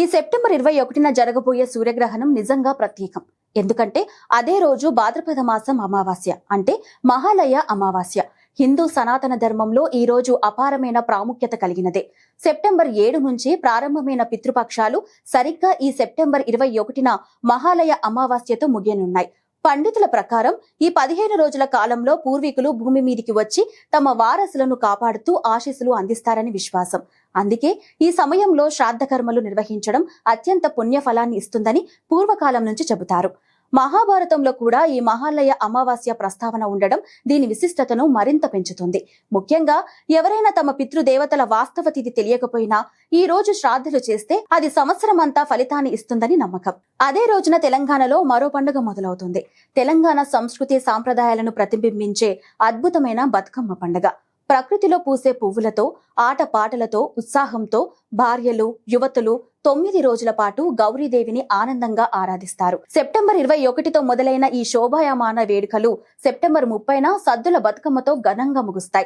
ఈ సెప్టెంబర్ ఇరవై ఒకటిన జరగబోయే సూర్యగ్రహణం నిజంగా ప్రత్యేకం. ఎందుకంటే అదే రోజు భాద్రపద మాసం అమావాస్య అంటే మహాలయ అమావాస్య. హిందూ సనాతన ధర్మంలో ఈ రోజు అపారమైన ప్రాముఖ్యత కలిగినదే. సెప్టెంబర్ ఏడు నుంచి ప్రారంభమైన పితృపక్షాలు సరిగ్గా ఈ సెప్టెంబర్ ఇరవై ఒకటిన మహాలయ అమావాస్యతో ముగియనున్నాయి. పండితుల ప్రకారం ఈ పదిహేను రోజుల కాలంలో పూర్వీకులు భూమి మీదికి వచ్చి తమ వారసులను కాపాడుతూ ఆశీస్సులు అందిస్తారని విశ్వాసం. అందుకే ఈ సమయంలో శ్రాద్ధ కర్మలు నిర్వహించడం అత్యంత పుణ్య ఫలాన్ని ఇస్తుందని పూర్వకాలం నుంచి చెబుతారు. మహాభారతంలో కూడా ఈ మహాలయ అమావాస్య ప్రస్తావన ఉండడం దీని విశిష్టతను మరింత పెంచుతుంది. ముఖ్యంగా ఎవరైనా తమ పితృదేవతల వాస్తవ తిథి తెలియకపోయినా ఈ రోజు శ్రాద్ధలు చేస్తే అది సంవత్సరమంతా ఫలితాన్ని ఇస్తుందని నమ్మకం. అదే రోజున తెలంగాణలో మరో పండుగ మొదలవుతుంది. తెలంగాణ సంస్కృతి సాంప్రదాయాలను ప్రతిబింబించే అద్భుతమైన బతుకమ్మ పండుగ. ప్రకృతిలో పూసే పువ్వులతో ఆట పాటలతో ఉత్సాహంతో భార్యలు యువతులు తొమ్మిది రోజుల పాటు గౌరీదేవిని ఆనందంగా ఆరాధిస్తారు. సెప్టెంబర్ ఇరవై ఒకటితో మొదలైన ఈ శోభాయమాన వేడుకలు సెప్టెంబర్ ముప్పైన సద్దుల బతుకమ్మతో ఘనంగా ముగుస్తాయి.